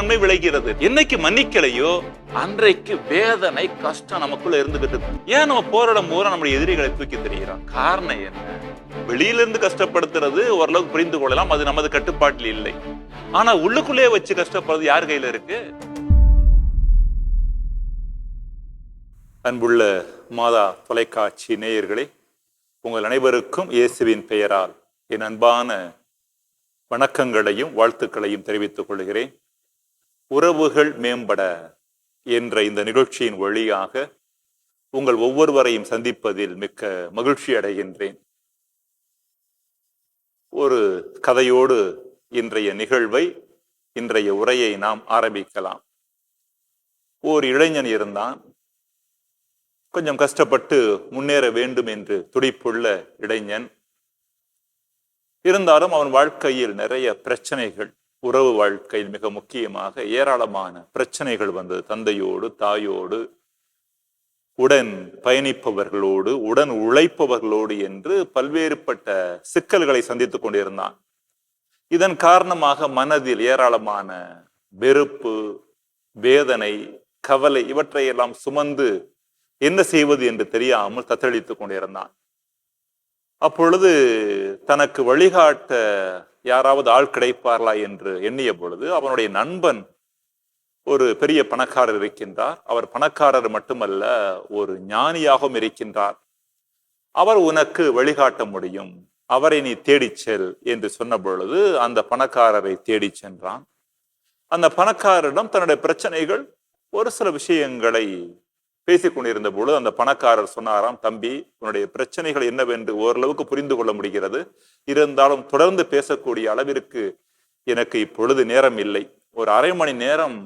நன்மை விளைகிறது. என்னைக்கு மன்னிக்கலையோ அன்றைக்கு வேதனை கஷ்டம் நமக்குள்ள இருந்துகிட்டு இருக்கும். ஏன் நம்ம போராடும் போது நம்முடைய எதிரிகளை தூக்கி தெரிகிறோம் காரணம் என்ன? வெளியிலிருந்து கஷ்டப்படுத்துறது ஓரளவுக்கு புரிந்து கொள்ளலாம். அது நமது கட்டுப்பாட்டில் இல்லை. ஆனா உள்ளுக்குள்ளே வச்சு கஷ்டப்படுறது யார் கையில இருக்கு? அன்புள்ள மாதா தொலைக்காட்சி நேயர்களே உங்கள் அனைவருக்கும் இயேசுவின் பெயரால் என் அன்பான வணக்கங்களையும் வாழ்த்துக்களையும் தெரிவித்துக் கொள்கிறேன். உறவுகள் மேம்பட என்ற இந்த நிகழ்ச்சியின் வழியாக உங்கள் ஒவ்வொருவரையும் சந்திப்பதில் மிக்க மகிழ்ச்சி அடைகின்றேன். ஒரு கதையோடு இன்றைய நிகழ்வை இன்றைய உரையை நாம் ஆரம்பிக்கலாம். ஓர் இளைஞன் இருந்தான். கொஞ்சம் கஷ்டப்பட்டு முன்னேற வேண்டும் என்று துடிப்புள்ள இளைஞன். இருந்தாலும் அவன் வாழ்க்கையில் நிறைய பிரச்சனைகள் உறவு வாழ்க்கையில் மிக முக்கியமாக ஏராளமான பிரச்சனைகள் வந்தது. தந்தையோடு தாயோடு உடன் பயணிப்பவர்களோடு உடன் உழைப்பவர்களோடு என்று பல்வேறுபட்ட சிக்கல்களை சந்தித்துக் கொண்டிருந்தான். இதன் காரணமாக மனதில் ஏராளமான வெறுப்பு வேதனை கவலை இவற்றையெல்லாம் சுமந்து என்ன செய்வது என்று தெரியாமல் தத்தளித்துக் கொண்டிருந்தான். அப்பொழுது தனக்கு வழிகாட்ட யாராவது ஆள் கிடைப்பார்களா என்று எண்ணிய பொழுது அவனுடைய நண்பன் ஒரு பெரிய பணக்காரர் இருக்கின்றார். அவர் பணக்காரர் மட்டுமல்ல ஒரு ஞானியாகவும் இருக்கின்றார். அவர் உனக்கு வழிகாட்ட முடியும். அவரை நீ தேடிச் செல் என்று சொன்ன பொழுது அந்த பணக்காரரை தேடிச் சென்றான். அந்த பணக்காரரிடம் தன்னுடைய பிரச்சனைகள் ஒரு சில விஷயங்களை பேசிக்கொண்டிருந்த பொழுது அந்த பணக்காரர் சொன்னாராம் தம்பி உன்னுடைய பிரச்சனைகள் என்னவென்று ஓரளவுக்கு புரிந்து கொள்ள முடிகிறது. இருந்தாலும் தொடர்ந்து பேசக்கூடிய அளவிற்கு எனக்கு இப்பொழுது நேரம் இல்லை. ஒரு அரை மணி நேரம்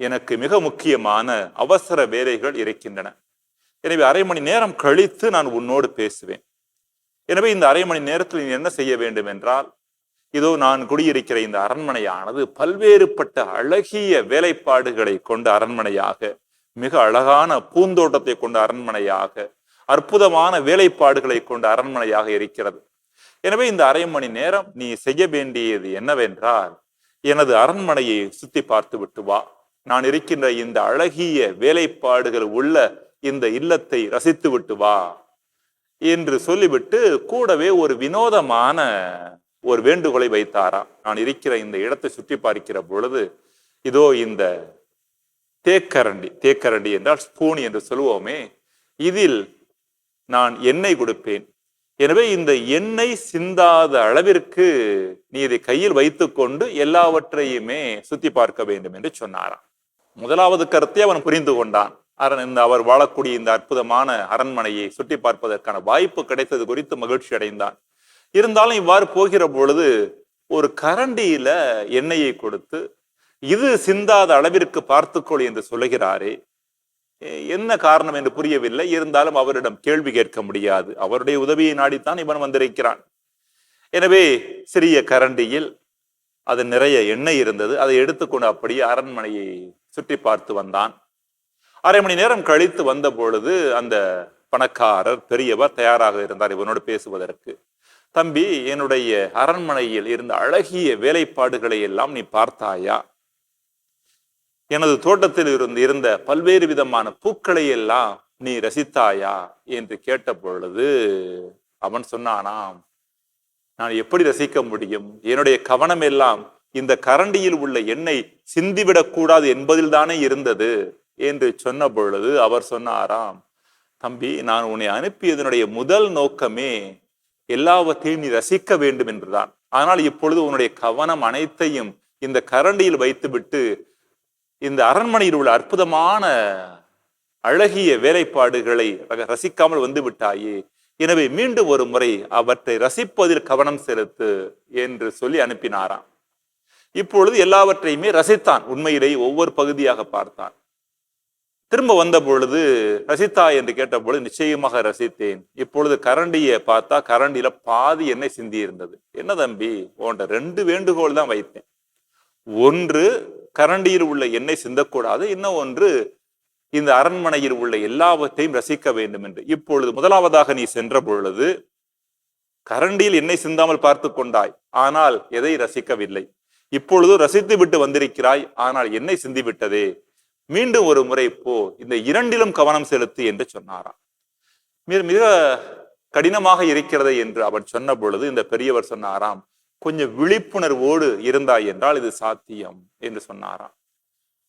எனக்கு மிக முக்கியமான அவசர வேலைகள் இருக்கின்றன. எனவே அரை மணி நேரம் கழித்து நான் உன்னோடு பேசுவேன். எனவே இந்த அரை மணி நேரத்தில் நீ என்ன செய்ய வேண்டும் என்றால் இதோ நான் குடியிருக்கிற இந்த அரண்மனையானது பல்வேறுபட்ட அழகிய வேலைப்பாடுகளை கொண்ட அரண்மனையாக மிக அழகான பூந்தோட்டத்தை கொண்ட அரண்மனையாக அற்புதமான வேலைப்பாடுகளை கொண்ட அரண்மனையாக இருக்கிறது. எனவே இந்த அரை மணி நேரம் நீ செய்ய வேண்டியது என்னவென்றால் எனது அரண்மனையை சுத்தி பார்த்து விட்டு வா. நான் இருக்கின்ற இந்த அழகிய வேலைப்பாடுகள் உள்ள இந்த இல்லத்தை ரசித்து விட்டு வா என்று சொல்லிவிட்டு கூடவே ஒரு வினோதமான ஒரு வேண்டுகோளை வைத்தாராம். நான் இருக்கிற இந்த இடத்தை சுற்றி பார்க்கிற பொழுது இதோ இந்த தேக்கரண்டி தேக்கரண்டி என்றால் ஸ்பூன் என்று சொல்லுவோமே இதில் நான் எண்ணெய் கொடுப்பேன். எனவே இந்த எண்ணெய் சிந்தாத அளவிற்கு நீ இதை கையில் வைத்துக்கொண்டு எல்லாவற்றையுமே சுத்தி பார்க்க வேண்டும் என்று சொன்னாராம். முதலாவது கருத்தை அவன் புரிந்து கொண்டான். அரண் இந்த அவர் வாழக்கூடிய இந்த அற்புதமான அரண்மனையை சுற்றி பார்ப்பதற்கான வாய்ப்பு கிடைத்தது குறித்து மகிழ்ச்சி அடைந்தான். இருந்தாலும் இவ்வாறு போகிற பொழுது ஒரு கரண்டியில எண்ணெயை கொடுத்து இது சிந்தாத அளவிற்கு பார்த்துக்கொள் என்று சொல்லுகிறாரே. என்ன காரணம் என்று புரியவில்லை. இருந்தாலும் அவரிடம் கேள்வி கேட்க முடியாது. அவருடைய உதவியை நாடித்தான் இவன் வந்திருக்கிறான். எனவே சிறிய கரண்டியில் அது நிறைய எண்ணெய் இருந்தது. அதை எடுத்துக்கொண்டு அப்படியே அரண்மனையை சுற்றி பார்த்து வந்தான். அரை மணி நேரம் கழித்து வந்த பொழுது அந்த பணக்காரர் பெரியவர் தயாராக இருந்தார் இவனோடு பேசுவதற்கு. தம்பி என்னுடைய அரண்மனையில் இருந்த அழகிய வேலைப்பாடுகளை எல்லாம் நீ பார்த்தாயா? எனது தோட்டத்தில் இருந்து இருந்த பல்வேறு விதமான பூக்களை எல்லாம் நீ ரசித்தாயா? என்று கேட்ட பொழுது அவன் சொன்னானாம் நான் எப்படி ரசிக்க முடியும்? என்னுடைய கவனம் எல்லாம் இந்த கரண்டியில் உள்ள எண்ணெய் சிந்திவிடக்கூடாது என்பதில்தானே என்பதில் தானே இருந்தது? என்று சொன்ன பொழுது அவர் சொன்னாராம் தம்பி நான் உன்னை அனுப்பியதனுடைய முதல் நோக்கமே எல்லாவற்றையும் நீ ரசிக்க வேண்டும் என்றுதான். ஆனால் இப்பொழுது உன்னுடைய கவனம் அனைத்தையும் இந்த கரண்டியில் வைத்துவிட்டு இந்த அரண்மனையில் உள்ள அற்புதமான அழகிய வேலைப்பாடுகளை ரசிக்காமல் வந்து விட்டாயே எனவே மீண்டும் ஒரு முறை அவற்றை ரசிப்பதில் கவனம் செலுத்து என்று சொல்லி அனுப்பினாராம். இப்பொழுது எல்லாவற்றையுமே ரசித்தான். உண்மையிலேயே ஒவ்வொரு பகுதியாக பார்த்தான். திரும்ப வந்த பொழுது ரசித்தா என்று கேட்டபொழுது நிச்சயமாக ரசித்தேன். இப்பொழுது கரண்டியை பார்த்தா கரண்டியில பாதி எண்ணெய் சிந்தி இருந்தது என்ன தம்பி? உன்ட ரெண்டு வேண்டுகோள் தான் வைத்தேன். ஒன்று கரண்டியில் உள்ள எண்ணெய் சிந்தக்கூடாது இன்னும் ஒன்று இந்த அரண்மனையில் உள்ள எல்லாவற்றையும் ரசிக்க வேண்டும் என்று. இப்பொழுது முதலாவதாக நீ சென்ற பொழுது கரண்டியில் எண்ணெய் சிந்தாமல் பார்த்து கொண்டாய் ஆனால் எதை ரசிக்கவில்லை. இப்பொழுது ரசித்து விட்டு வந்திருக்கிறாய் ஆனால் எண்ணெய் சிந்தி விட்டதே மீண்டும் ஒரு முறை போ இந்த இரண்டிலும் கவனம் செலுத்து என்று சொன்னாராம். மிக மிக கடினமாக இருக்கிறது என்று அவர் சொன்ன பொழுது இந்த பெரியவர் சொன்னாராம் கொஞ்சம் விழிப்புணர்வோடு இருந்தாய் என்றால் இது சாத்தியம் என்று சொன்னாராம்.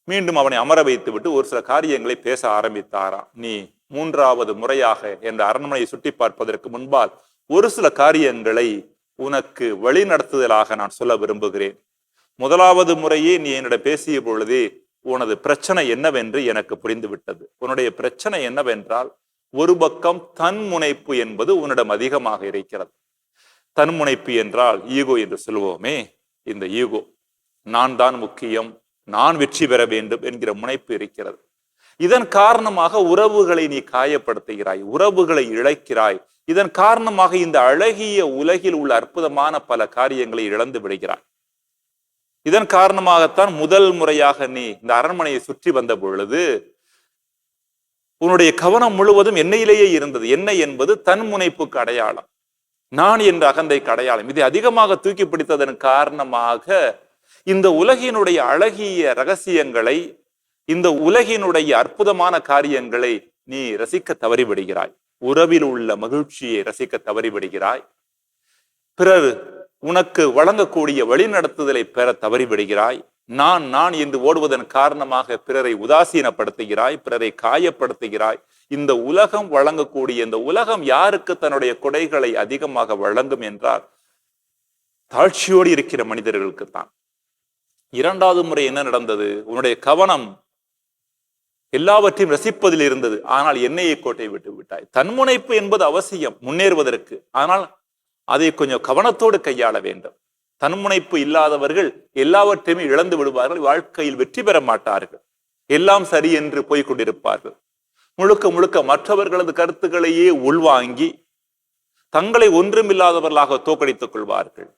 மீண்டும் அவனை அமர வைத்து விட்டு ஒரு சில காரியங்களை பேச ஆரம்பித்தாராம். நீ மூன்றாவது முறையாக என்ற அரண்மனையை சுட்டி பார்ப்பதற்கு முன்பால் ஒரு சில காரியங்களை உனக்கு வழி நடத்துதலாக நான் சொல்ல விரும்புகிறேன். முதலாவது முறையே நீ என்னிடம் பேசிய பொழுது உனது பிரச்சனை என்னவென்று எனக்கு புரிந்துவிட்டது. உன்னுடைய பிரச்சனை என்னவென்றால் ஒரு பக்கம் தன் முனைப்பு என்பது உன்னிடம் அதிகமாக இருக்கிறது. தன்முனைப்பு என்றால் ஈகோ என்று சொல்வோமே இந்த ஈகோ நான் தான் முக்கியம் நான் வெற்றி பெற வேண்டும் என்கிற முனைப்பு இருக்கிறது. இதன் காரணமாக உறவுகளை நீ காயப்படுத்துகிறாய் உறவுகளை இழைக்கிறாய். இதன் காரணமாக இந்த அழகிய உலகில் உள்ள அற்புதமான பல காரியங்களை இழந்து விடுகிறாய். இதன் காரணமாகத்தான் முதல் முறையாக நீ இந்த அரண்மனையை சுற்றி வந்த பொழுது உன்னுடைய கவனம் முழுவதும் என்னையிலேயே இருந்தது. என்ன என்பது தன் முனைப்புக்கு அடையாளம். நான் என்ற அகந்தை கடையாளம். இதை அதிகமாக தூக்கி பிடித்ததன் காரணமாக இந்த உலகினுடைய அழகிய ரகசியங்களை இந்த உலகினுடைய அற்புதமான காரியங்களை நீ ரசிக்க தவறிவிடுகிறாய். உறவில் உள்ள மகிழ்ச்சியை ரசிக்க தவறிவிடுகிறாய். பிறர் உனக்கு வழங்கக்கூடிய வழிநடத்துதலை பெற தவறிவிடுகிறாய். நான் நான் என்று ஓடுவதன் காரணமாக பிறரை உதாசீனப்படுத்துகிறாய் பிறரை காயப்படுத்துகிறாய். இந்த உலகம் வழங்கக்கூடிய இந்த உலகம் யாருக்கு தன்னுடைய கொடைகளை அதிகமாக வழங்கும் என்றால் தாழ்ச்சியோடு இருக்கிற மனிதர்களுக்கு தான். இரண்டாவது முறை என்ன நடந்தது? உன்னுடைய கவனம் எல்லாவற்றையும் ரசிப்பதில் இருந்தது. ஆனால் எண்ணெயை கோட்டை விட்டு விட்டாய். தன்முனைப்பு என்பது அவசியம் முன்னேறுவதற்கு. ஆனால் அதை கொஞ்சம் கவனத்தோடு கையாள வேண்டும். தன்முனைப்பு இல்லாதவர்கள் எல்லாவற்றையுமே இழந்து விடுவார்கள் வாழ்க்கையில் வெற்றி பெற மாட்டார்கள். எல்லாம் சரி என்று போய்க் கொண்டிருப்பார்கள். முழுக்க முழுக்க மற்றவர்களது கருத்துக்களையே உள்வாங்கி தங்களை ஒன்றுமில்லாதவர்களாக தோக்கடித்துக் கொள்வார்கள்.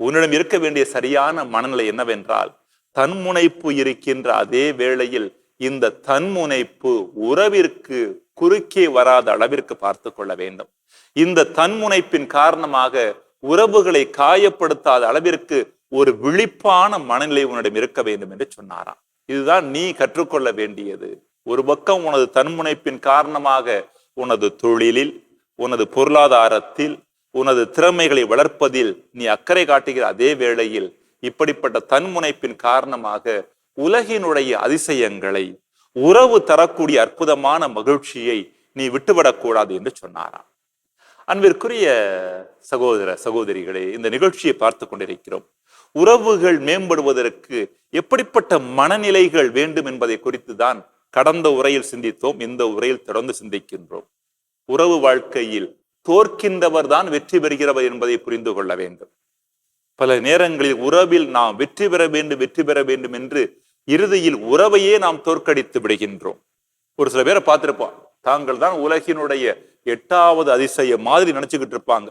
உன்னிடம் இருக்க வேண்டிய சரியான மனநிலை என்னவென்றால் தன்முனைப்பு இருக்கின்ற அதே வேளையில் இந்த தன்முனைப்பு உறவிற்கு குறுக்கே வராத அளவிற்கு பார்த்து கொள்ள வேண்டும். இந்த தன்முனைப்பின் காரணமாக உறவுகளை காயப்படுத்தாத அளவிற்கு ஒரு விழிப்பான மனநிலை உன்னிடம் இருக்க வேண்டும் என்று சொன்னாராம். இதுதான் நீ கற்றுக்கொள்ள வேண்டியது. ஒரு பக்கம் உனது தன்முனைப்பின் காரணமாக உனது தொழிலில் உனது பொருளாதாரத்தில் உனது திறமைகளை வளர்ப்பதில் நீ அக்கறை காட்டுகிற அதே வேளையில் இப்படிப்பட்ட தன்முனைப்பின் காரணமாக உலகினுடைய அதிசயங்களை உறவு தரக்கூடிய அற்புதமான மகிழ்ச்சியை நீ விட்டுவிடக்கூடாது என்று சொன்னாராம். அன்பிற்குரிய சகோதர சகோதரிகளே இந்த நிகழ்ச்சியை பார்த்து கொண்டிருக்கிறோம். உறவுகள் மேம்படுவதற்கு எப்படிப்பட்ட மனநிலைகள் வேண்டும் என்பதை குறித்து தான் கடந்த உரையில் சிந்தித்தோம் இந்த உரையில் தொடர்ந்து சிந்திக்கின்றோம். உறவு வாழ்க்கையில் தோற்கின்றவர் தான் வெற்றி பெறுகிறவர் என்பதை புரிந்து கொள்ள வேண்டும். பல நேரங்களில் உறவில் நாம் வெற்றி பெற வேண்டும் வெற்றி பெற வேண்டும் என்று இறுதியில் உறவையே நாம் தோற்கடித்து விடுகின்றோம். ஒரு சில பேரை பார்த்திருப்போம் தாங்கள் தான் உலகினுடைய எட்டாவது அதிசயம் மாதிரி நினைச்சுக்கிட்டு இருப்பாங்க.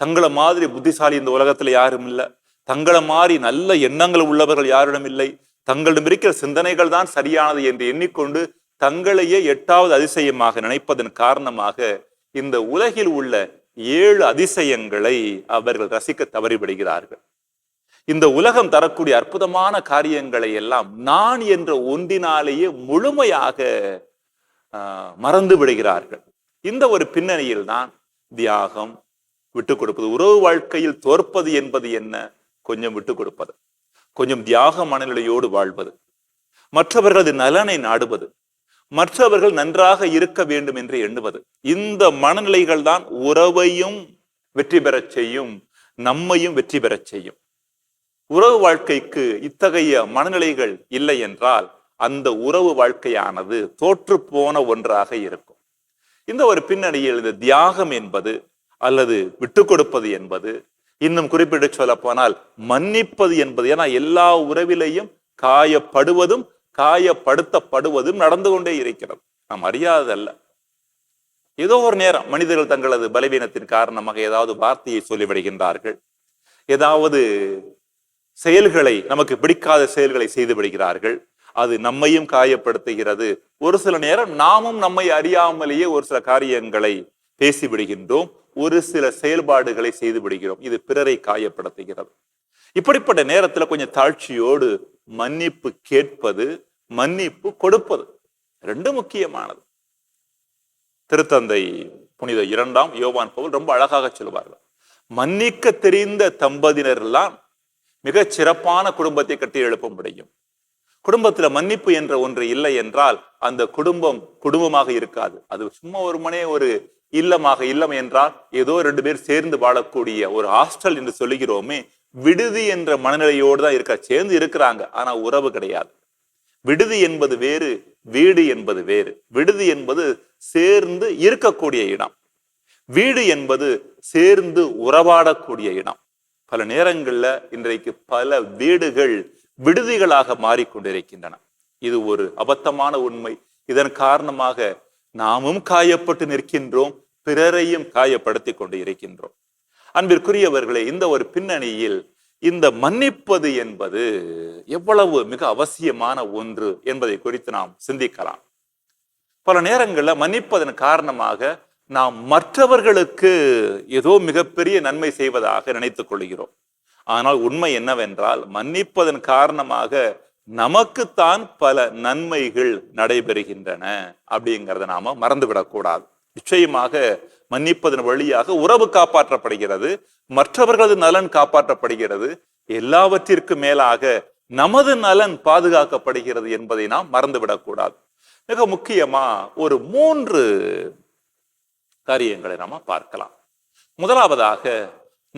தங்களை மாதிரி புத்திசாலி இந்த உலகத்துல யாரும் இல்லை. தங்களை மாதிரி நல்ல எண்ணங்கள் உள்ளவர்கள் யாரிடம் இல்லை. தங்களிடம் இருக்கிற சிந்தனைகள் தான் சரியானது என்று எண்ணிக்கொண்டு தங்களையே எட்டாவது அதிசயமாக நினைப்பதன் காரணமாக இந்த உலகில் உள்ள ஏழு அதிசயங்களை அவர்கள் ரசிக்க தவறிவிடுகிறார்கள். இந்த உலகம் தரக்கூடிய அற்புதமான காரியங்களை எல்லாம் நான் என்ற ஒன்றினாலேயே முழுமையாக மறந்து விடுகிறார்கள். இந்த ஒரு பின்னணியில் தான் தியாகம் விட்டு கொடுப்பது. உறவு வாழ்க்கையில் தோற்பது என்பது என்ன? கொஞ்சம் விட்டு கொடுப்பது. கொஞ்சம் தியாக மனநிலையோடு வாழ்வது. மற்றவர்களது நலனை நாடுவது. மற்றவர்கள் நன்றாக இருக்க வேண்டும் என்று எண்ணுவது. இந்த மனநிலைகள் தான் உறவையும் வெற்றி பெறச் செய்யும் நம்மையும் வெற்றி பெறச் செய்யும். உறவு வாழ்க்கைக்கு இத்தகைய மனநிலைகள் இல்லை என்றால் அந்த உறவு வாழ்க்கையானது தோற்று போன ஒன்றாக இருக்கும். இந்த ஒரு பின்னணியில் இந்த தியாகம் என்பது அல்லது விட்டு கொடுப்பது என்பது இன்னும் குறிப்பிட்டு சொல்ல போனால் மன்னிப்பது என்பது. ஏன்னா எல்லா உறவிலையும் காயப்படுவதும் காயப்படுத்தப்படுவதும் நடந்து கொண்டே இருக்கிறது. நாம் அறியாததல்ல. ஏதோ ஒரு நேரம் மனிதர்கள் தங்களது பலவீனத்தின் காரணமாக ஏதாவது வார்த்தையை சொல்லிவிடுகின்றார்கள். ஏதாவது செயல்களை நமக்கு பிடிக்காத செயல்களை செய்து விடுகிறார்கள். அது நம்மையும் காயப்படுத்துகிறது. ஒரு சில நேரம் நாமும் நம்மை அறியாமலேயே ஒரு சில காரியங்களை பேசிவிடுகின்றோம். ஒரு சில செயல்பாடுகளை செய்து விடுகிறோம். இது பிறரை காயப்படுத்துகிறது. இப்படிப்பட்ட நேரத்துல கொஞ்சம் தாழ்ச்சியோடு மன்னிப்பு கேட்பது மன்னிப்பு கொடுப்பது ரெண்டு முக்கியமானது. திருத்தந்தை புனித இரண்டாம் யோவான் பவுல் ரொம்ப அழகாக சொல்லுவார்கள். மன்னிக்க தெரிந்த தம்பதியினர் எல்லாம் மிக சிறப்பான குடும்பத்தை கட்டி எழுப்ப முடியும். குடும்பத்துல மன்னிப்பு என்ற ஒன்று இல்லை என்றால் அந்த குடும்பம் குடும்பமாக இருக்காது. அது சும்மா ஒரு மனே ஒரு இல்லமாக இல்லம் என்றால் ஏதோ ரெண்டு பேர் சேர்ந்து வாழக்கூடிய ஒரு ஹாஸ்டல் என்று சொல்லுகிறோமே விடுதி என்ற மனநிலையோடு தான் இருக்க சேர்ந்து இருக்கிறாங்க ஆனா உறவு கிடையாது. விடுதி என்பது வேறு வீடு என்பது வேறு. விடுதி என்பது சேர்ந்து இருக்கக்கூடிய இடம். வீடு என்பது சேர்ந்து உறவாடக்கூடிய இடம். பல நேரங்கள்ல இன்றைக்கு பல வீடுகள் விடுதிகளாக மாறிக்கொண்டிருக்கின்றன. இது ஒரு அபத்தமான உண்மை. இதன் காரணமாக நாமும் காயப்பட்டு நிற்கின்றோம் பிறரையும் காயப்படுத்தி கொண்டு இருக்கின்றோம். அன்பிற்குரியவர்களே இந்த ஒரு பின்னணியில் இந்த மன்னிப்பது என்பது எவ்வளவு மிக அவசியமான ஒன்று என்பதை குறித்து நாம் சிந்திக்கலாம். பல நேரங்களில் மன்னிப்பதன் காரணமாக நாம் மற்றவர்களுக்கு ஏதோ மிகப்பெரிய நன்மை செய்வதாக நினைத்துக் கொள்கிறோம். ஆனால் உண்மை என்னவென்றால் மன்னிப்பதன் காரணமாக நமக்குத்தான் பல நன்மைகள் நடைபெறுகின்றன அப்படிங்கிறத நாம மறந்துவிடக்கூடாது. நிச்சயமாக மன்னிப்பதன் வழியாக உறவு காப்பாற்றப்படுகிறது மற்றவர்களது நலன் காப்பாற்றப்படுகிறது எல்லாவற்றிற்கு மேலாக நமது நலன் பாதுகாக்கப்படுகிறது என்பதை நாம் மறந்துவிடக்கூடாது. மிக முக்கியமா ஒரு மூன்று காரியங்களை நாம பார்க்கலாம். முதலாவதாக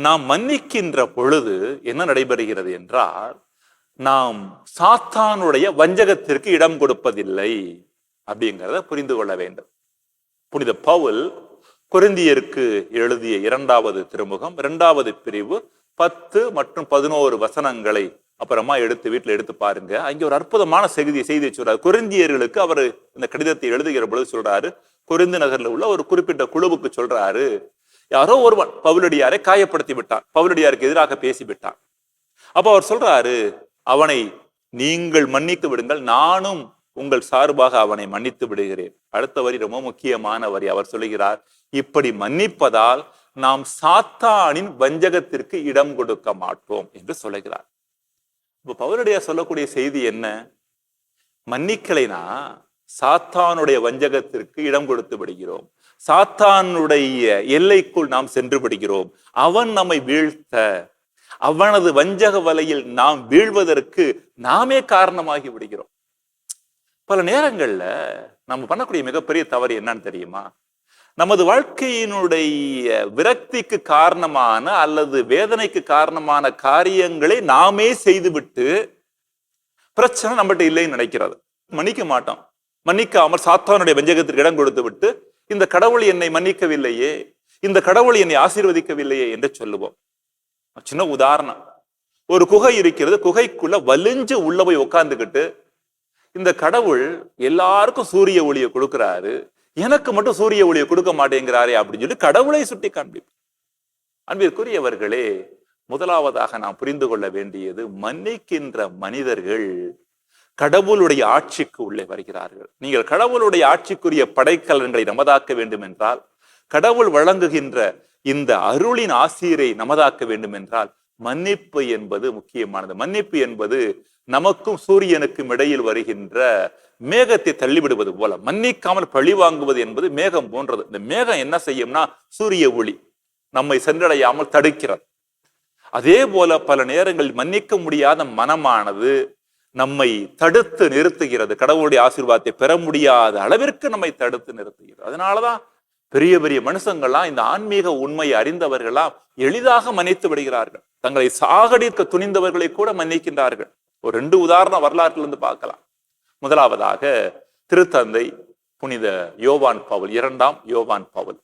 நாம் மன்னிக்கின்ற பொழுது என்ன நடைபெறுகிறது என்றால் நாம் சாத்தானுடைய வஞ்சகத்திற்கு இடம் கொடுப்பதில்லை அப்படிங்கிறத புரிந்து கொள்ள வேண்டும். புனித பவுல் குருந்தியருக்கு எழுதிய இரண்டாவது திருமுகம் இரண்டாவது பிரிவு பத்து மற்றும் பதினோரு வசனங்களை அப்புறமா எடுத்து வீட்டில் எடுத்து பாருங்க. அங்கே ஒரு அற்புதமான செய்தி செய்தி சொல்றாரு. குருந்தியர்களுக்கு அவர் இந்த கடிதத்தை எழுதுகிற பொழுது சொல்றாரு. கொரிந்து நகர்ல உள்ள ஒரு குறிப்பிட்ட குழுவுக்கு சொல்றாரு. யாரோ ஒருவன் பவுலடியாரை காயப்படுத்தி விட்டான் பவுலடியாருக்கு எதிராக பேசி விட்டான் அவர் சொல்றாரு அவனை நீங்கள் மன்னித்து விடுங்கள் நானும் உங்கள் சார்பாக அவனை மன்னித்து விடுகிறேன். அடுத்த வரி ரொம்ப முக்கியமான வரி. அவர் சொல்லுகிறார் இப்படி மன்னிப்பதால் நாம் சாத்தானின் வஞ்சகத்திற்கு இடம் கொடுக்க மாட்டோம் என்று சொல்லுகிறார். இப்போ பவுலடியார் சொல்லக்கூடிய செய்தி என்ன? மன்னிக்கலைனா சாத்தானுடைய வஞ்சகத்திற்கு இடம் கொடுத்து விடுகிறோம். சாத்தானுடைய எல்லைக்குள் நாம் சென்று படுகிறோம் அவன் நம்மை வீழ்த்த அவனது வஞ்சக வலையில் நாம் வீழ்வதற்கு நாமே காரணமாகி விடுகிறோம். பல நேரங்கள்ல நம்ம பண்ணக்கூடிய மிகப்பெரிய தவறு என்னன்னு தெரியுமா? நமது வாழ்க்கையினுடைய விரக்திக்கு காரணமான அல்லது வேதனைக்கு காரணமான காரியங்களை நாமே செய்துவிட்டு பிரச்சனை நம்மகிட்ட இல்லைன்னு நினைக்கிறது. மன்னிக்க மாட்டோம். மன்னிக்காமல் சாத்தானுடைய வஞ்சகத்திற்கு இடம் கொடுத்து விட்டு இந்த கடவுள் என்னை மன்னிக்கவில்லையே இந்த கடவுள் என்னை ஆசீர்வதிக்கவில்லையே என்று சொல்லுவோம். சின்ன உதாரணம். ஒரு குகை இருக்கிறது குகைக்குள்ள வலிஞ்சு உள்ள போய் உட்காந்துக்கிட்டு இந்த கடவுள் எல்லாருக்கும் சூரிய ஒளியை கொடுக்கிறாரு எனக்கு மட்டும் சூரிய ஒளியை கொடுக்க மாட்டேங்கிறாரே அப்படின்னு சொல்லி கடவுளை சுட்டி காண்பிப்பார் அன்பிற்குரியவர்களே முதலாவதாக நாம் புரிந்து கொள்ள வேண்டியது மன்னிக்கின்ற மனிதர்கள் கடவுளுடைய ஆட்சிக்கு உள்ளே வருகிறார்கள். நீங்கள் கடவுளுடைய ஆட்சிக்குரிய படைக்கலன்களை நமதாக்க வேண்டும் என்றால் கடவுள் வழங்குகின்ற இந்த அருளின் ஆசிரியரை நமதாக்க வேண்டும் என்றால் மன்னிப்பு என்பது முக்கியமானது. மன்னிப்பு என்பது நமக்கும் சூரியனுக்கும் இடையில் வருகின்ற மேகத்தை தள்ளிவிடுவது போல மன்னிக்காமல் பழி வாங்குவது என்பது மேகம் போன்றது. இந்த மேகம் என்ன செய்யும்னா சூரிய ஒளி நம்மை சென்றடையாமல் தடுக்கிறது. அதே போல பல நேரங்களில் மன்னிக்க முடியாத மனமானது நம்மை தடுத்து நிறுத்துகிறது. கடவுளுடைய ஆசீர்வாதத்தை பெற முடியாத அளவிற்கு நம்மை தடுத்து நிறுத்துகிறது. அதனாலதான் பெரிய பெரிய மனுஷங்கள்லாம் இந்த ஆன்மீக உண்மையை அறிந்தவர்களாம் எளிதாக மன்னித்து விடுகிறார்கள். தங்களை சாகடிக்க துணிந்தவர்களை கூட மன்னிக்கின்றார்கள். ஒரு ரெண்டு உதாரண வரலாற்றிலிருந்து பார்க்கலாம். முதலாவதாக திருத்தந்தை புனித யோவான் பவுல் இரண்டாம் யோவான் பவுல்.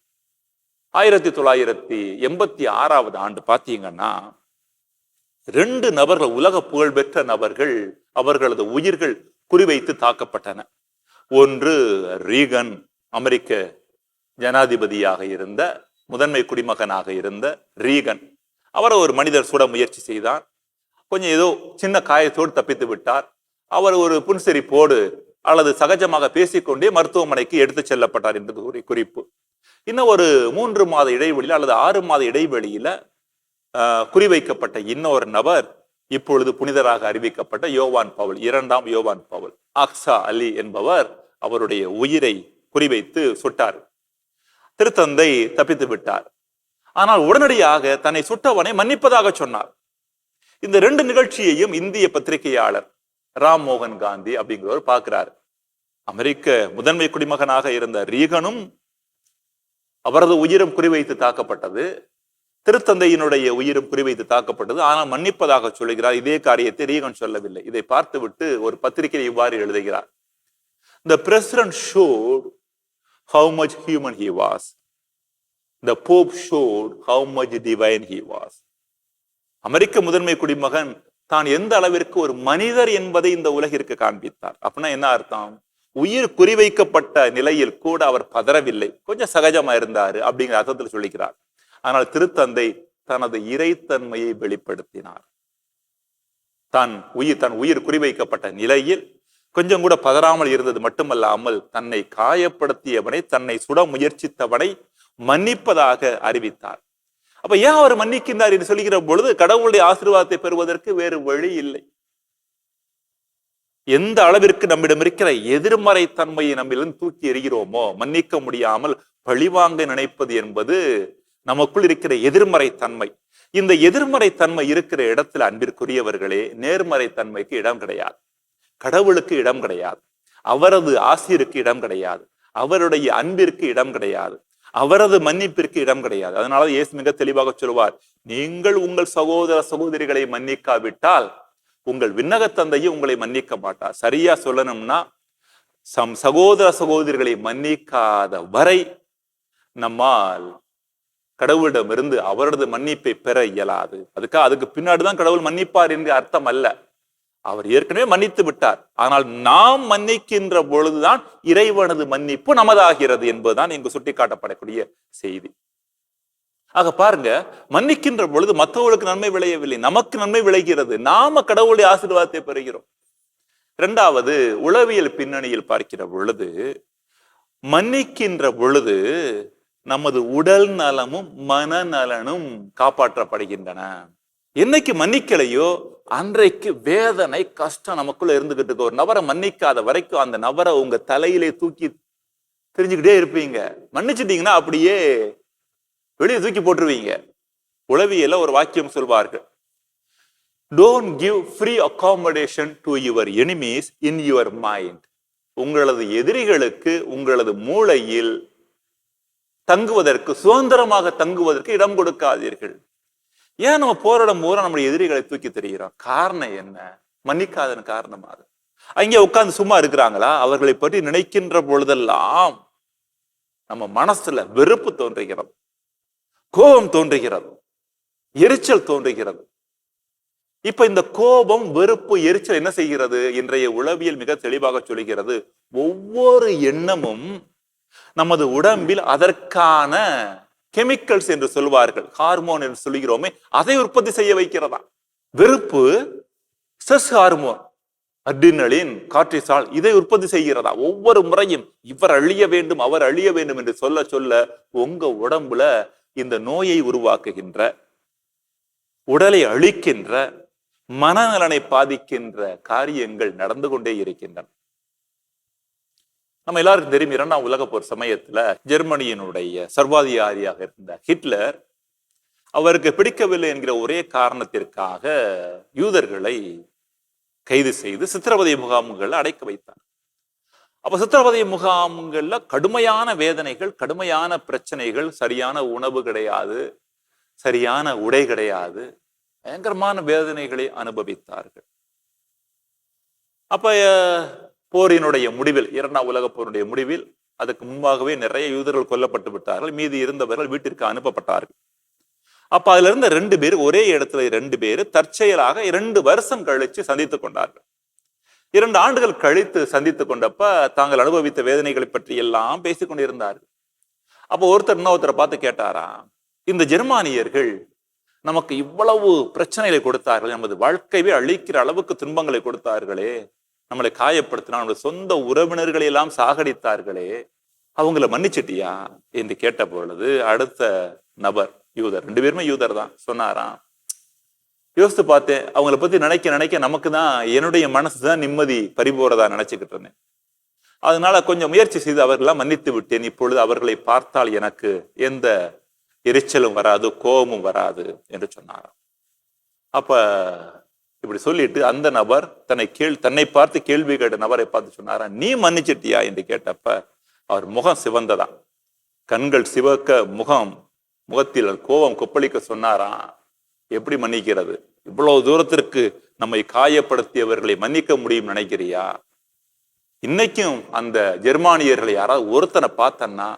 ஆயிரத்தி தொள்ளாயிரத்தி எண்பத்தி ஆறாவது ஆண்டு பார்த்தீங்கன்னா ரெண்டு நபர்கள் உலக புகழ்பெற்ற நபர்கள் அவர்களது உயிர்கள் குறிவைத்து தாக்கப்பட்டன. ஒன்று ரீகன் அமெரிக்க ஜனாதிபதியாக இருந்த முதன்மை குடிமகனாக இருந்த ரீகன். அவரை ஒரு மனிதர் சுட முயற்சி செய்தார் கொஞ்சம் ஏதோ சின்ன காயத்தோடு தப்பித்து விட்டார். அவர் ஒரு புன்சிரிப்போடு அல்லது சகஜமாக பேசிக்கொண்டே மருத்துவமனைக்கு எடுத்து செல்லப்பட்டார் என்பது ஒரு குறிப்பு. இன்னும் ஒரு மூன்று மாத இடைவெளியில் அல்லது ஆறு மாத இடைவெளியில ஆஹ், குறிவைக்கப்பட்ட இன்னொரு நபர் இப்பொழுது புனிதராக அறிவிக்கப்பட்ட யோவான் பவுல் இரண்டாம் யோவான் பவுல் அக்ஸா அலி என்பவர் அவருடைய உயிரை குறிவைத்து சுட்டார். திருத்தந்தை தப்பித்து விட்டார். ஆனால் உடனடியாக தன்னை சுட்டவனை மன்னிப்பதாக சொன்னார். இந்த ரெண்டு நிகழ்ச்சியையும் இந்திய பத்திரிகையாளர் ராம் மோகன் காந்தி அப்படிங்கிறவர் பார்க்கிறார். அமெரிக்க முதன்மை குடிமகனாக இருந்த ரீகனும் அவரது உயிரும் குறிவைத்து தாக்கப்பட்டது. திருத்தந்தையினுடைய உயிரும் குறிவைத்து தாக்கப்பட்டது. ஆனால் மன்னிப்பதாக சொல்லுகிறார். இதே காரியத்தை ரீகன் சொல்லவில்லை. இதை பார்த்துவிட்டு ஒரு பத்திரிகையை இவ்வாறு எழுதுகிறார். The president showed how much human he was the pope showed how much divine he was அமெரிக்க முதன்மை குடிமகன் தான் எந்த அளவிற்கு ஒரு மனிதர் என்பதை இந்த உலகிற்கு காண்பித்தார். அப்படின்னா என்ன அர்த்தம்? உயிர் குறிவைக்கப்பட்ட நிலையில் கூட அவர் பதறவில்லை. கொஞ்சம் சகஜமா இருந்தாரு அப்படிங்கிற அர்த்தத்தில் சொல்லிக்கிறார். ஆனால் திருத்தந்தை தனது இறைத்தன்மையை வெளிப்படுத்தினார். தான் உயிர் தன் உயிர் குறிவைக்கப்பட்ட நிலையில் கொஞ்சம் கூட பதறாமல் இருந்தது மட்டுமல்லாமல் தன்னை காயப்படுத்தியவனை தன்னை சுட முயற்சித்தவனை மன்னிப்பதாக அறிவித்தார். அப்ப ஏன் அவர் மன்னிக்கின்றார் என்று சொல்லுகிற பொழுது கடவுளுடைய ஆசீர்வாதத்தை பெறுவதற்கு வேறு வழி இல்லை. எந்த அளவிற்கு நம்மிடம் இருக்கிற எதிர்மறை தன்மையை நம்மிடம் தூக்கி எறிகிறோமோ மன்னிக்க முடியாமல் பழிவாங்க நினைப்பது என்பது நமக்குள் இருக்கிற எதிர்மறை தன்மை. இந்த எதிர்மறை தன்மை இருக்கிற இடத்துல அன்பிற்குரியவர்களே நேர்மறை தன்மைக்கு இடம் கிடையாது. கடவுளுக்கு இடம் கிடையாது. அவரது ஆசிரியருக்கு இடம் கிடையாது. அவருடைய அன்பிற்கு இடம் கிடையாது. அவரது மன்னிப்பிற்கு இடம் கிடையாது. அதனால இயேசு மிக தெளிவாக சொல்வார் நீங்கள் உங்கள் சகோதர சகோதரிகளை மன்னிக்காவிட்டால் உங்கள் விண்ணக தந்தையும் உங்களை மன்னிக்க மாட்டார். சரியா சொல்லணும்னா சம் சகோதர சகோதரிகளை மன்னிக்காத வரை நம்மால் கடவுளிடமிருந்து அவரது மன்னிப்பை பெற இயலாது. அதுக்காக அதுக்கு பின்னாடிதான் கடவுள் மன்னிப்பார் என்று அர்த்தம் அல்ல. அவர் ஏற்கனவே மன்னித்து விட்டார். ஆனால் நாம் மன்னிக்கின்ற பொழுதுதான் இறைவனது மன்னிப்பு நமதாகிறது என்பதுதான் இங்கு சுட்டிக்காட்டப்படக்கூடிய செய்தி. ஆக பாருங்க மன்னிக்கின்ற பொழுது மற்றவர்களுக்கு நன்மை விளையவில்லை. நமக்கு நன்மை விளைகிறது. நாம கடவுளுடைய ஆசீர்வாதத்தை பெறுகிறோம். இரண்டாவது உளவியல் பின்னணியில் பார்க்கிற பொழுது மன்னிக்கின்ற பொழுது நமது உடல் நலமும் மனநலனும் காப்பாற்றப்படுகின்றன. என்னைக்கு மன்னிக்கலையோ அன்றைக்கு வேதனை கஷ்டம் நமக்குள்ள இருந்துகிட்டு இருக்கு. ஒரு நபரை மன்னிக்காத வரைக்கும் அந்த நபரை உங்க தலையிலே தூக்கி தெரிஞ்சுக்கிட்டே இருப்பீங்க. மன்னிச்சிட்டீங்கன்னா அப்படியே வெளியே தூக்கி போட்டுருவீங்க. உளவியல ஒரு வாக்கியம் சொல்வார்கள். Don't give free accommodation to your enemies in your mind உங்களது எதிரிகளுக்கு உங்களது மூளையில் தங்குவதற்கு சுதந்திரமாக தங்குவதற்கு இடம் கொடுக்காதீர்கள். ஏன் நம்ம போராடும் போது நம்முடைய எதிரிகளை தூக்கி தெரிகிறோம்? காரணம் என்ன? மன்னிக்காதன் காரணமாக அங்கே உட்கார்ந்து சும்மா இருக்கிறாங்களா? அவர்களை பற்றி நினைக்கின்ற பொழுதெல்லாம் நம்ம மனசுல வெறுப்பு தோன்றுகிறது. கோபம் தோன்றுகிறது. எரிச்சல் தோன்றுகிறது. இப்ப இந்த கோபம் வெறுப்பு எரிச்சல் என்ன செய்கிறது? இன்றைய உளவியல் மிக தெளிவாக சொல்கிறது ஒவ்வொரு எண்ணமும் நமது உடம்பில் அதற்கான கெமிக்கல்ஸ் என்று சொல்வார்கள் ஹார்மோன் என்று சொல்கிறோமே அதை உற்பத்தி செய்ய வைக்கிறதா? வெறுப்பு ஸ்ட்ரெஸ் ஹார்மோன் அட்ரினலின் கார்டிசால் இதை உற்பத்தி செய்கிறதா? ஒவ்வொரு முறையும் இவர் அழிய வேண்டும் அவர் அழிய வேண்டும் என்று சொல்ல சொல்ல உங்க உடம்புல இந்த நோயை உருவாக்குகின்ற உடலை அழிக்கின்ற மனநலனை பாதிக்கின்ற காரியங்கள் நடந்து கொண்டே இருக்கின்றன. நம்ம எல்லாருக்கும் தெரியும் இரண்டாம் உலக போர் சமயத்துல ஜெர்மனியினுடைய சர்வாதிகாரியாக இருந்த ஹிட்லர் அவருக்கு பிடிக்கவில்லை என்கிற ஒரே காரணத்திற்காக யூதர்களை கைது செய்து சித்திரவதை முகாம்களை அடைக்க வைத்தார். அப்ப சித்திரவதை முகாம்கள்ல கடுமையான வேதனைகள் கடுமையான பிரச்சனைகள் சரியான உணவு கிடையாது சரியான உடை கிடையாது பயங்கரமான வேதனைகளை அனுபவித்தார்கள். அப்ப போரினுடைய முடிவில் இரண்டாம் உலக போரினுடைய முடிவில் அதுக்கு முன்பாகவே நிறைய யூதர்கள் கொல்லப்பட்டு விட்டார்கள். மீதி இருந்தவர்கள் வீட்டிற்கு அனுப்பப்பட்டார்கள். அப்ப அதுல இருந்த ரெண்டு பேர் ஒரே இடத்துல ரெண்டு பேர் தற்செயலாக இரண்டு வருஷம் கழிச்சு சந்தித்துக் கொண்டார்கள். இரண்டு ஆண்டுகள் கழித்து சந்தித்துக் கொண்டப்ப தாங்கள் அனுபவித்த வேதனைகளை பற்றி எல்லாம் பேசிக்கொண்டிருந்தார்கள் அப்போ ஒருத்தர் இன்னொருத்தரை பார்த்து கேட்டாராம் இந்த ஜெர்மானியர்கள் நமக்கு இவ்வளவு பிரச்சனைகளை கொடுத்தார்கள் நமது வாழ்க்கையை அழிக்கிற அளவுக்கு துன்பங்களை கொடுத்தார்களே நம்மளை காயப்படுத்தினா நம்முடைய சொந்த உறவினர்களை எல்லாம் சாகடித்தார்களே அவங்கள மன்னிச்சிட்டியா என்று கேட்ட பொழுது அடுத்த நபர் யூதர். ரெண்டு பேருமே யூதர் தான். சொன்னாராம் யோசித்து பார்த்தேன் அவங்கள பத்தி நினைக்க நினைக்க நமக்கு தான் என்னுடைய மனசு தான் நிம்மதி பறிபோறதா நினைச்சுக்கிட்டு இருந்தேன். அதனால கொஞ்சம் முயற்சி செய்து அவர்களாம் மன்னித்து விட்டேன். இப்பொழுது அவர்களை பார்த்தால் எனக்கு எந்த எரிச்சலும் வராது கோபமும் வராது என்று சொன்னாராம். அப்ப இப்படி சொல்லிட்டு அந்த நபர் தன்னை கேள் தன்னை பார்த்து கேள்வி கேட்ட நபரை பார்த்து சொன்னாரா நீ மன்னிச்சிட்டியா? என்று கேட்டப்ப அவர் முகம் சிவந்ததா? கண்கள் சிவக்க முகம் முகத்தில் கோபம் கொப்பளிக்க சொன்னாராம் எப்படி மன்னிக்கிறது? இவ்வளவு தூரத்திற்கு நம்மை காயப்படுத்தியவர்களை மன்னிக்க முடியும் நினைக்கிறியா? இன்னைக்கும் அந்த ஜெர்மானியர்களை யாராவது ஒருத்தனை பார்த்தன்னா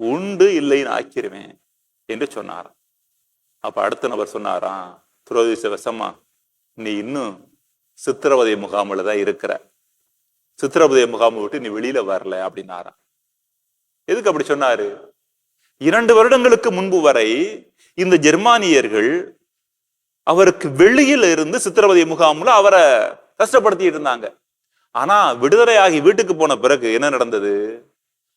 உண்டு இல்லைன்னு ஆக்கிருவேன் என்று சொன்னாராம் அப்ப அடுத்த நபர் சொன்னாராம் துரோதிச வசமா நீ இன்னும் சித்திரவதை முகாமில் தான் இருக்கிற. சித்திரவதை முகாமை விட்டு நீ வெளியில வரல அப்படின்னாராம். எதுக்கு அப்படி சொன்னாரு? இரண்டு வருடங்களுக்கு முன்பு வரை இந்த ஜெர்மானியர்கள் அவருக்கு வெளியில இருந்து சித்திரவதை முகாமில் அவரை கஷ்டப்படுத்திட்டு இருந்தாங்க. ஆனா விடுதலையாகி வீட்டுக்கு போன பிறகு என்ன நடந்தது?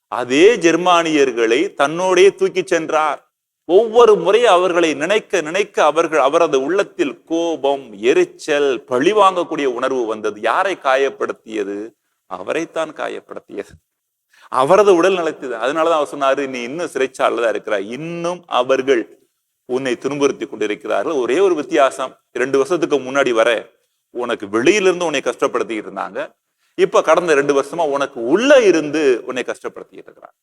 அதே ஜெர்மானியர்களை தன்னோடே தூக்கி சென்றார். ஒவ்வொரு முறை அவர்களை நினைக்க நினைக்க அவர்கள் அவரது உள்ளத்தில் கோபம் எரிச்சல் பழி வாங்கக்கூடிய உணர்வு வந்தது. யாரை காயப்படுத்தியது? அவரைத்தான் காயப்படுத்தியது. அவரது உடல் நலத்தது அதனாலதான் அவர் சொன்னாரு நீ இன்னும் சிறைச்சாலைல தான் இருக்கிறாய். இன்னும் அவர்கள் உன்னை துன்புறுத்தி கொண்டிருக்கிறார்கள். ஒரே ஒரு வித்தியாசம். ரெண்டு வருஷத்துக்கு முன்னாடி வர உனக்கு வெளியில இருந்து உன்னை கஷ்டப்படுத்திட்டு இருந்தாங்க. இப்ப கடந்த ரெண்டு வருஷமா உனக்கு உள்ள இருந்து உன்னை கஷ்டப்படுத்திட்டு இருக்கிறாங்க.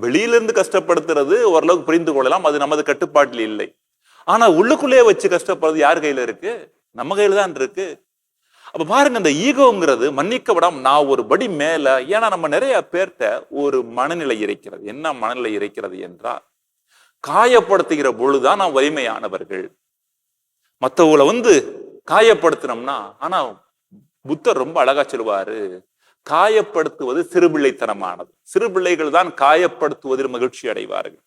வெளியில இருந்து கஷ்டப்படுத்துறது ஓரளவுக்கு புரிந்து கொள்ளலாம். அது நமது கட்டுப்பாட்டில் இல்லை. ஆனா உள்ளுக்குள்ளேயே வச்சு கஷ்டப்படுறது யார் கையில இருக்கு? நம்ம கையில தான் இருக்கு. அப்ப பாருங்க இந்த ஈகோங்கிறது மன்னிக்க விடாம நான் ஒரு படி மேல ஏன்னா நம்ம நிறைய பேர்த்த ஒரு மனநிலை இருக்கிறது என்ன மனநிலை இருக்கிறது என்றால் காயப்படுத்துகிற பொழுதுதான் நாம் வலிமையானவர்கள். மற்றவங்களை வந்து காயப்படுத்தினோம்னா ஆனா புத்தர் ரொம்ப அழகா சொல்லுவாரு காயப்படுத்துவது சிறுபிள்ளைத்தனமானது. சிறுபிள்ளைகள் தான் காயப்படுத்துவதில் மகிழ்ச்சி அடைவார்கள்.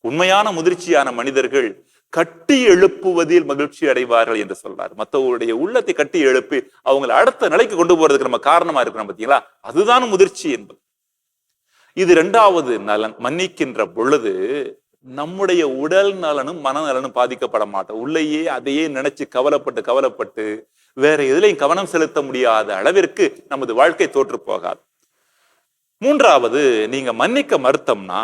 உண்மையான முதிர்ச்சியான மனிதர்கள் கட்டி எழுப்புவதில் மகிழ்ச்சி அடைவார்கள் என்று சொல்றார். மற்றவர்களுடைய உள்ளத்தை கட்டி எழுப்பி அவங்களை அடுத்த நிலைக்கு கொண்டு போறதுக்கு நம்ம காரணமா இருக்கிறோம் பார்த்தீங்களா அதுதான் முதிர்ச்சி என்பது. இது இரண்டாவது நலன். மன்னிக்கின்ற பொழுது நம்முடைய உடல் நலனும் மனநலனும் பாதிக்கப்பட மாட்டோம். உள்ளேயே அதையே நினைச்சு கவலைப்பட்டு கவலைப்பட்டு வேற எதுலையும் கவனம் செலுத்த முடியாத அளவிற்கு நமது வாழ்க்கை தோற்று போகாது. மூன்றாவது நீங்க மன்னிக்க மறுத்தம்னா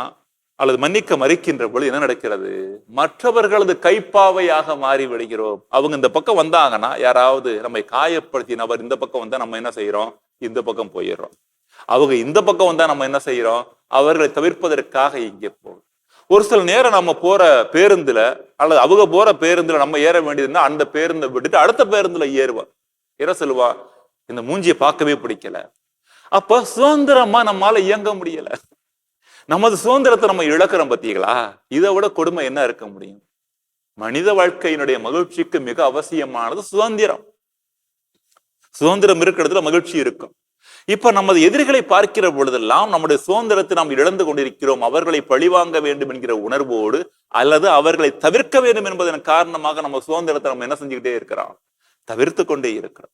அல்லது மன்னிக்க மறுக்கின்ற பொழுது என்ன நடக்கிறது? மற்றவர்களது கைப்பாவையாக மாறி விடுகிறோம். அவங்க இந்த பக்கம் வந்தாங்கன்னா யாராவது நம்மை காயப்படுத்திய நபர் இந்த பக்கம் வந்தா நம்ம என்ன செய்யறோம் இந்த பக்கம் போயிடுறோம். அவங்க இந்த பக்கம் வந்தா நம்ம என்ன செய்யறோம் அவர்களை தவிர்ப்பதற்காக இங்கே போகும் ஒரு சில நேரம் நம்ம போற பேருந்துல அல்லது அவங்க போற பேருந்துல நம்ம ஏற வேண்டியதுன்னா அந்த பேருந்தை விட்டுட்டு அடுத்த பேருந்துல ஏறுவா ஏற சொல்லுவா இந்த மூஞ்சியை பார்க்கவே பிடிக்கல. அப்ப சுதந்திரமா நம்மால இயங்க முடியல. நமது சுதந்திரத்தை நம்ம இழக்கிறோம் பார்த்தீங்களா இதை விட கொடுமை என்ன இருக்க முடியும்? மனித வாழ்க்கையினுடைய மகிழ்ச்சிக்கு மிக அவசியமானது சுதந்திரம். சுதந்திரம் இருக்கிறதுல மகிழ்ச்சி இருக்கும். இப்ப நமது எதிரிகளை பார்க்கிற பொழுதெல்லாம் நம்முடைய சுதந்திரத்தை நாம் இழந்து கொண்டிருக்கிறோம் அவர்களை பழிவாங்க வேண்டும் என்கிற உணர்வோடு அல்லது அவர்களை தவிர்க்க வேண்டும் என்பதன் காரணமாக நம்ம சுதந்திரத்தை நம்ம என்ன செஞ்சுக்கிட்டே இருக்கிறோம்? தவிர்த்து கொண்டே இருக்கிறோம்.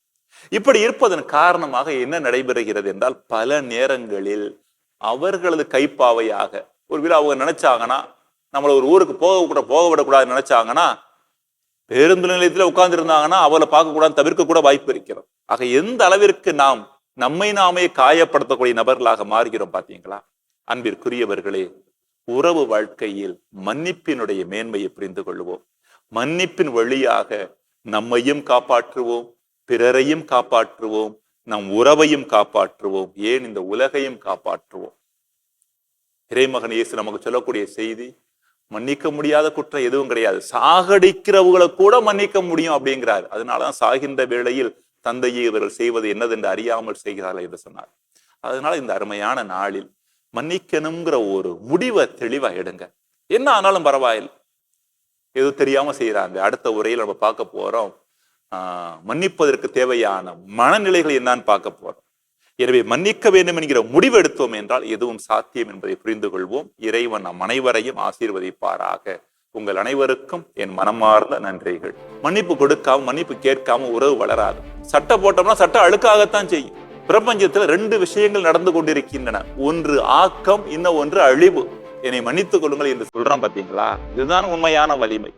இப்படி இருப்பதன் காரணமாக என்ன நடைபெறுகிறது என்றால் பல நேரங்களில் அவர்களது கைப்பாவையாக ஒருவேளை அவங்க நினைச்சாங்கன்னா நம்மளை ஒரு ஊருக்கு போக கூட போக விடக்கூடாதுன்னு நினைச்சாங்கன்னா பேருந்து நிலையத்துல உட்கார்ந்து இருந்தாங்கன்னா அவளை பார்க்க கூடாது தவிர்க்க கூட வாய்ப்பு இருக்கிறது. ஆக எந்த அளவிற்கு நாம் நம்மை நாமே காயப்படுத்தக்கூடிய நபர்களாக மாறுகிறோம் பாத்தீங்களா அன்பிற்குரியவர்களே உறவு வாழ்க்கையில் மன்னிப்பினுடைய மேன்மையை புரிந்து கொள்வோம். மன்னிப்பின் வழியாக நம்மையும் காப்பாற்றுவோம் பிறரையும் காப்பாற்றுவோம் நம் உறவையும் காப்பாற்றுவோம் ஏன் இந்த உலகையும் காப்பாற்றுவோம். இறைமகன் இயேசு நமக்கு சொல்லக்கூடிய செய்தி மன்னிக்க முடியாத குற்றம் எதுவும் கிடையாது. சாகடிக்கிறவங்களை கூட மன்னிக்க முடியும் அப்படிங்கிறார். அதனாலதான் சாகின்ற வேளையில் தந்தையை இவர்கள் செய்வது என்னதென்று அறியாமல் செய்கிறார்கள் என்று சொன்னார். அதனால இந்த அருமையான நாளில் மன்னிக்கணுங்கிற ஒரு முடிவை தெளிவா எடுங்க. என்ன ஆனாலும் பரவாயில்லை. ஏதோ தெரியாம செய்யறாங்க அடுத்த உரையில் நம்ம பார்க்க போறோம். ஆஹ் மன்னிப்பதற்கு தேவையான மனநிலைகள் என்னன்னு பார்க்க போறோம். எனவே மன்னிக்க வேண்டும் என்கிற முடிவு எடுத்தோம் என்றால் எதுவும் சாத்தியம் என்பதை புரிந்து கொள்வோம். இறைவன் நம் அனைவரையும் ஆசீர்வதிப்பாராக. உங்கள் அனைவருக்கும் என் மனமார்ந்த நன்றிகள். மன்னிப்பு கொடுக்காம மன்னிப்பு கேட்காம உறவு வளராது. சட்டை போட்டோம்னா சட்டை அழுக்காகத்தான் செய்யும். பிரபஞ்சத்துல ரெண்டு விஷயங்கள் நடந்து கொண்டிருக்கின்றன. ஒன்று ஆக்கம் இன்னும் ஒன்று அழிவு. என்னை மன்னித்துக் கொள்ளுங்கள் என்று சொல்றான் பாத்தீங்களா? இதுதான் உண்மையான வலிமை.